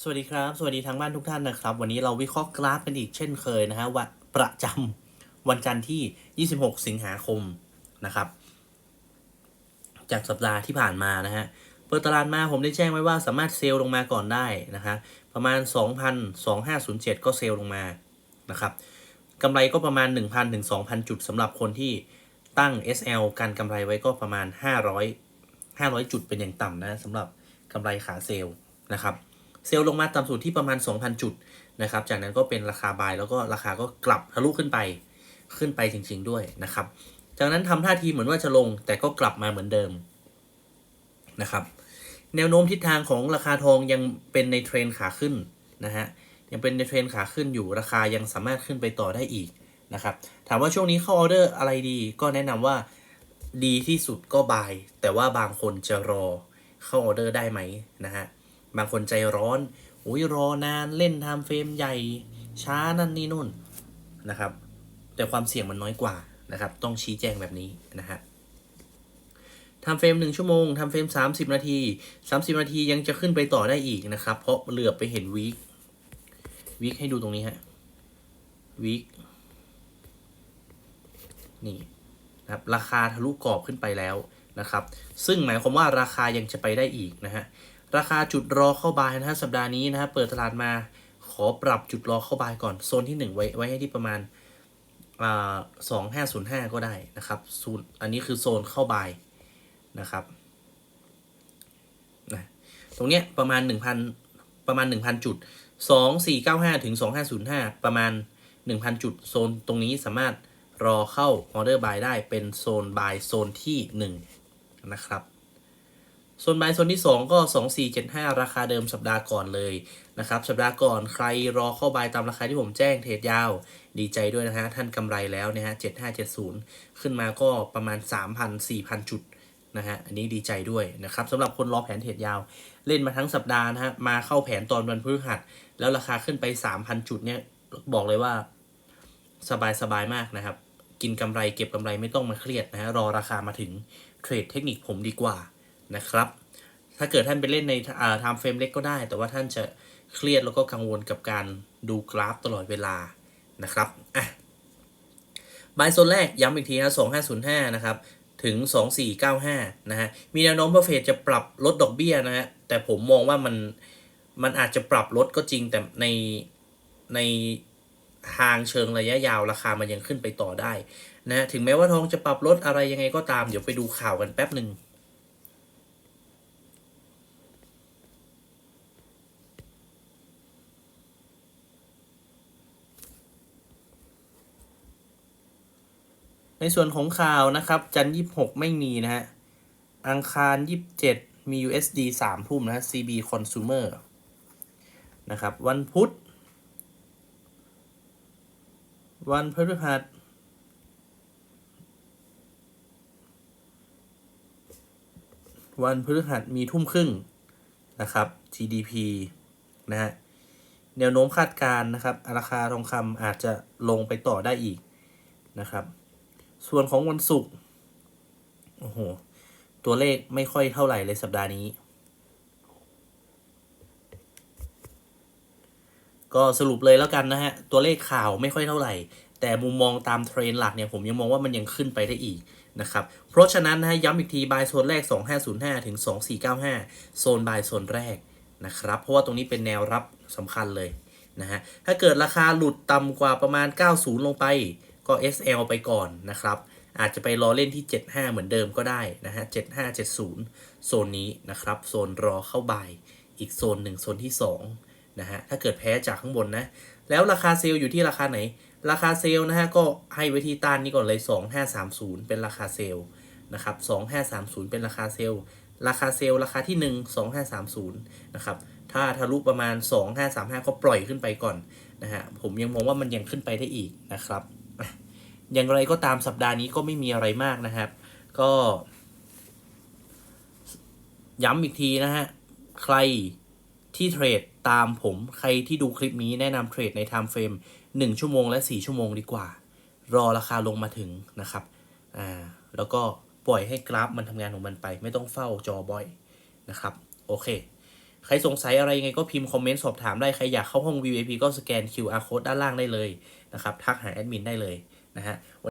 สวัสดีครับ สวัสดีทางบ้านทุกท่านนะครับ วันนี้เราวิเคราะห์กราฟกันอีกเช่นเคยนะฮะวันประจำวันจันทร์ที่ 26 สิงหาคมนะครับ จากสัปดาห์ที่ผ่านมานะฮะเปิดตลาดมาผมได้แจ้งไว้ว่าสามารถเซลล์ลงมาก่อนได้นะฮะประมาณ 2,2507 ก็เซลล์ลงมานะครับกำไรก็ประมาณ 1,000ถึง2,000 จุดสำหรับคนที่ตั้ง SL การกำไรไว้ก็ประมาณ 500 500 จุดเป็นอย่างต่ำนะสำหรับกำไรขาเซลล์นะครับ เซลล์ลงมาต่ำสุดที่ประมาณ 2,000 จุดนะครับ จากนั้นก็เป็นราคาบายแล้วก็ราคาก็กลับทะลุขึ้นไปขึ้นไปจริง ๆ ด้วยนะครับ จากนั้นทำท่าทีเหมือนว่าจะลงแต่ก็กลับมาเหมือนเดิมนะครับ แนวโน้มทิศทางของราคาทองยังเป็นในเทรนขาขึ้นนะฮะยังเป็นในเทรนขาขึ้นอยู่ราคายังสามารถขึ้นไปต่อได้อีกนะครับถามว่าช่วงนี้เข้าออเดอร์อะไรดีก็แนะนำว่าดีที่สุดก็บาย แต่ว่าบางคนจะรอเข้าออเดอร์ได้ไหมนะฮะ บางคนใจร้อนอุ้ยรอนานเล่นไทม์เฟรมใหญ่ ช้านั่นนี่นู่นนะครับ แต่ความเสี่ยงมันน้อยกว่านะครับ ต้องชี้แจงแบบนี้นะฮะทำเฟรมหนึ่งชั่วโมงทำเฟรม 30 นาที 30 นาทียังจะขึ้นไปต่อได้อีกนะครับ เพราะเหลือไปเห็นวีควีคให้ดูตรงนี้ฮะวีคนี่นะครับราคาทะลุกรอบขึ้นไปแล้วนะครับ ซึ่งหมายความว่าราคายังจะไปได้อีกนะฮะ ราคาจุดรอเข้าบายนะฮะสัปดาห์นี้นะฮะเปิดตลาดมาขอปรับจุดรอเข้าบายก่อนโซนที่ 1 ไว้ไว้ให้ที่ประมาณสองห้าศูนย์ห้าก็ได้นะครับศูนย์อันนี้คือโซนเข้าบายนะครับนะตรงเนี้ยประมาณ 1,000 ประมาณ 1,000 จุด 2495 ถึง 2505 ประมาณ 1,000 จุด โซนตรงนี้สามารถรอเข้าออเดอร์บายได้เป็นโซนบายโซนที่ 1 นะครับ โซนบายโซนที่ 2 ก็ 2475 ราคาเดิมสัปดาห์ก่อนเลยนะครับ สัปดาห์ก่อนใครรอเข้าบายตามราคาที่ผมแจ้งเทรดยาว ดีใจด้วยนะฮะ ท่านกำไรแล้วนะฮะ 7570 ขึ้นมาก็ประมาณ 3,000 4,000 จุดนะฮะ อันนี้ดีใจด้วยนะครับสำหรับคนรอแผนเทรดยาว เล่นมาทั้งสัปดาห์นะฮะ มาเข้าแผนตอนวันพฤหัส แล้วราคาขึ้นไป 3,000 จุดเนี่ย บอกเลยว่าสบายสบายมากนะครับ กินกำไรเก็บกำไรไม่ต้องมาเครียดนะฮะ รอราคามาถึงเทรดเทคนิคผมดีกว่า นะครับ ถ้าเกิดท่านไปเล่นในอ่าไทม์เฟรมเล็กก็ได้ แต่ว่าท่านจะเครียดแล้วก็กังวลกับการดูกราฟตลอดเวลานะครับอะบายโซนแรกย้ำอีกทีนะ2505 นะครับ ถึง 2495 นะฮะ มีแนวโน้มว่าเฟดจะปรับลดดอกเบี้ยนะฮะ แต่ผมมองว่ามัน มันอาจจะปรับลดก็จริง แต่ใน ในทางเชิงระยะยาวราคามันยังขึ้นไปต่อได้นะฮะถึงแม้ว่าทองจะปรับลดอะไรยังไงก็ตาม เดี๋ยวไปดูข่าวกันแป๊บหนึ่ง ในส่วนของข่าวนะครับ จันยี่หกไม่มีนะฮะ อังคารยี่บเจ็ดมี USD สามทุ่มนะฮะ CB Consumer นะครับ วันพุธ วันพฤหัสวันพฤหัสมีทุ่มครึ่งนะครับ GDP นะฮะ แนวโน้มคาดการณ์นะครับ ราคาทองคำอาจจะลงไปต่อได้อีกนะครับ ส่วนของวันศุกร์โอ้โห ตัวเลขไม่ค่อยเท่าไหร่เลยสัปดาห์นี้ ก็สรุปเลยแล้วกันนะฮะ ตัวเลขข่าวไม่ค่อยเท่าไหร่ แต่มุมมองตามเทรนด์หลักเนี่ยผมยังมองว่ามันยังขึ้นไปได้อีกนะครับเพราะฉะนั้นนะฮะย้ำอีกทีบายโซนแรก 2505 ถึง 2495 โซนบายโซนแรกนะครับ เพราะว่าตรงนี้เป็นแนวรับสำคัญเลยนะฮะ ถ้าเกิดราคาหลุดต่ำกว่าประมาณ 90 ลงไป ก็ SL ไปก่อนนะครับ อาจจะไปรอเล่นที่ 75 เหมือนเดิมก็ได้นะฮะ 7570 โซนนี้นะครับ โซนรอเข้าบ่าย อีกโซนหนึ่งโซนที่2นะฮะ ถ้าเกิดแพ้จากข้างบนนะ แล้วราคาเซลล์อยู่ที่ราคาไหน ราคาเซลล์นะฮะ ก็ให้ไว้ที่ต้านนี้ก่อนเลย 2530 เป็นราคาเซลล์นะครับ 2530 เป็นราคาเซลล์ ราคาเซลล์ราคาที่ 1 2530 นะครับ ถ้าทะลุประมาณ 2535 ก็ปล่อยขึ้นไปก่อนนะฮะ ผมยังมองว่ามันยังขึ้นไปได้อีกนะครับ อย่างไรก็ตามสัปดาห์นี้ก็ไม่มีอะไรมากนะครับ ก็ ย้ำอีกทีนะฮะ ใครที่เทรดตามผม ใครที่ดูคลิปนี้แนะนำเทรดใน Time Frame 1ชั่วโมงและ 4 ชั่วโมงดีกว่า รอราคาลงมาถึงนะครับ อ่า แล้วก็ปล่อยให้กราฟมันทำงานของมันไป ไม่ต้องเฝ้าจอบ่อยนะครับ โอเค ใครสงสัยอะไรยังไงก็พิมพ์คอมเมนต์สอบถามได้ ใครอยากเข้าห้อง VIP ก็สแกน QR code ด้านล่างได้เลยนะครับ ทักหาแอดมินได้เลย นะฮะ